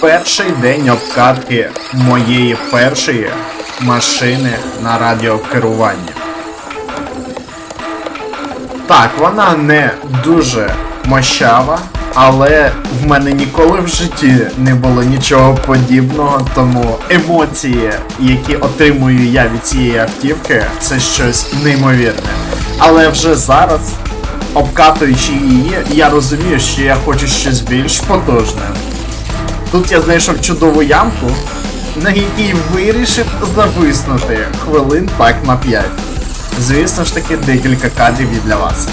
перший день обкатки моєї першої машини на радіокеруванні. Так, вона не дуже мощава, але в мене ніколи в житті не було нічого подібного, тому емоції, які отримую я від цієї автівки, це щось неймовірне. Але вже зараз, обкатуючи її, я розумію, що я хочу щось більш потужне. Тут я знайшов чудову ямку, на якій вирішив зависнути хвилин так на 5. Звісно ж таки, декілька кадрів і для вас.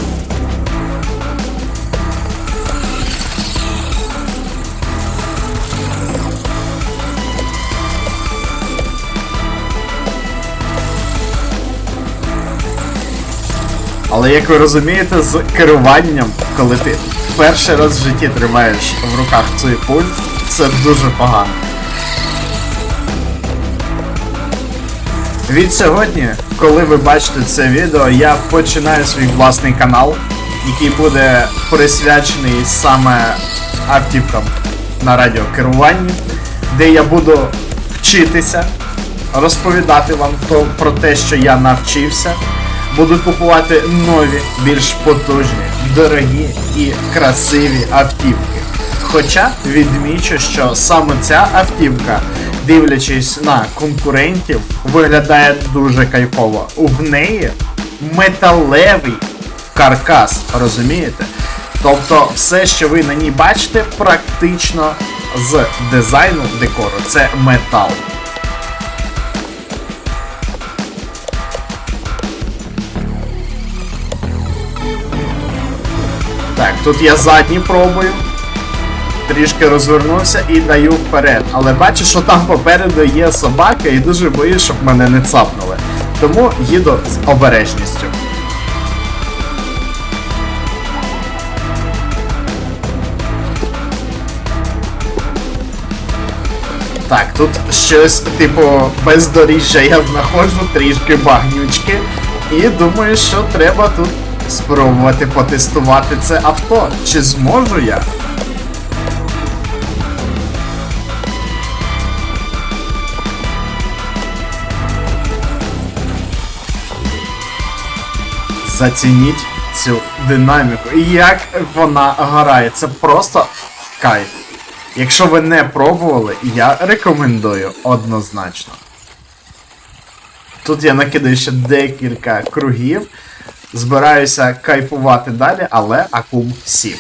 Але як ви розумієте, з керуванням, коли ти перший раз в житті тримаєш в руках цей пульт, це дуже погано. Від сьогодні, коли ви бачите це відео, я починаю свій власний канал, який буде присвячений саме автівкам на радіокеруванні, де я буду вчитися, розповідати вам то, про те, що я навчився. Буду купувати нові, більш потужні, дорогі і красиві автівки. Хоча відмічу, що саме ця автівка, дивлячись на конкурентів, виглядає дуже кайфово. В неї металевий каркас, розумієте? Тобто все, що ви на ній бачите, практично з дизайну декору, це метал. Тут я задній пробую. Трішки розвернувся і даю вперед. Але бачу, що там попереду є собака і дуже боюсь, щоб мене не цапнули. Тому їду з обережністю. Так, тут щось, типу, бездоріжжя я знаходжу, трішки багнючки. І думаю, що треба тут спробувати потестувати це авто. Чи зможу я? Зацініть цю динаміку. І як вона грає, це просто кайф. Якщо ви не пробували, я рекомендую однозначно. Тут я накидаю ще декілька кругів. Збираюся кайфувати далі, але акум сів.